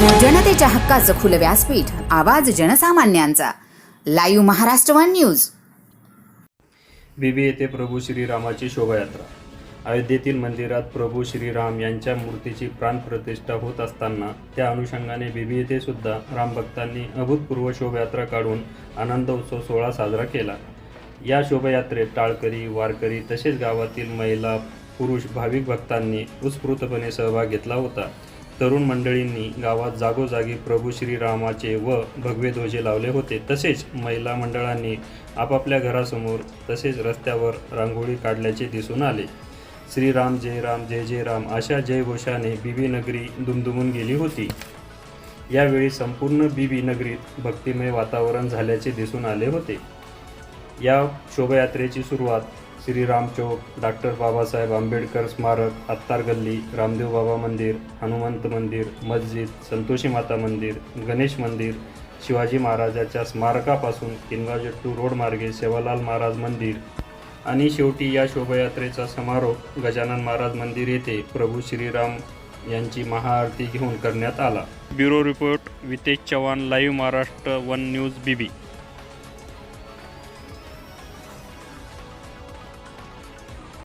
जनतेच्या हक्काचं खुलं व्यासपीठ आवाज जनसामान्यांचा. Live Maharashtra one news. Bibi येथे प्रभू श्रीरामाची शोभायात्रा. अयोध्येतील मंदिरात प्रभू श्रीराम यांच्या मूर्तीची प्राणप्रतिष्ठा होत असताना त्या अनुषंगाने बिबी येथे सुद्धा रामभक्तांनी अभूतपूर्व शोभायात्रा काढून आनंद उत्सव सोहळा साजरा केला. या शोभायात्रेत टाळकरी वारकरी तसेच गावातील महिला पुरुष भाविक भक्तांनी उत्स्फूर्तपणे सहभाग घेतला होता. तरुण मंडळींनी गावात जागोजागी प्रभू श्रीरामाचे व भगवे ध्वजे लावले होते. तसेच महिला मंडळांनी आपापल्या घरासमोर तसेच रस्त्यावर रांगोळी काढल्याचे दिसून आले. श्रीराम जय राम जय जय राम अशा जयघोषाने बीबी नगरी दुमदुमून गेली होती. यावेळी संपूर्ण बीबी नगरीत भक्तिमय वातावरण झाल्याचे दिसून आले होते. या शोभायात्रेची सुरुवात श्रीराम चौक डॉक्टर बाबासाहेब आंबेडकर स्मारक आत्तार गल्ली रामदेव बाबा मंदिर हनुमंत मंदिर मस्जिद संतोषी माता मंदिर गणेश मंदिर शिवाजी महाराजाच्या स्मारकापासून किनगाजट्टू रोड मार्गे सेवालाल महाराज मंदिर आणि शेवटी या शोभायात्रेचा समारोप गजानन महाराज मंदिर येथे प्रभू श्रीराम यांची महाआरती घेऊन करण्यात आला. Bureau report Vitesh Chavan live Maharashtra one news Bibi.